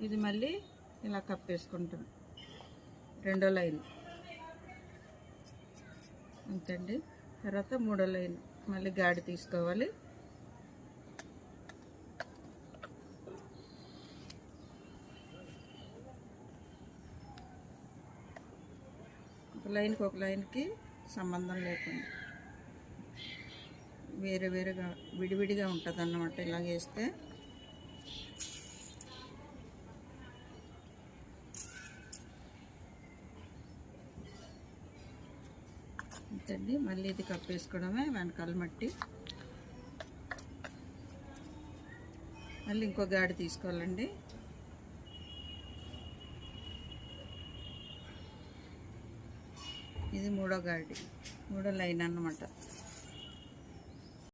ఇది మళ్ళీ ఇలా కప్పేసుకుంటాం రెండో లైన్. అంతండి? తర్వాత మూడో లైన్. మళ్ళీ గాడి తీసుకోవాలి. ఒక లైన్కి ఒక లైన్కి సంబంధం లేకుండా. వేరే వేరేగా విడివిడిగా ఉంటుంది అన్నమాట ఇలా వేస్తే అండి. మళ్ళీ ఇది కప్పేసుకోవడమే వెనకాల మట్టి. మళ్ళీ ఇంకో గాడి తీసుకోవాలండి. ఇది మూడో గాడి. మూడో లైన్ అన్నమాట.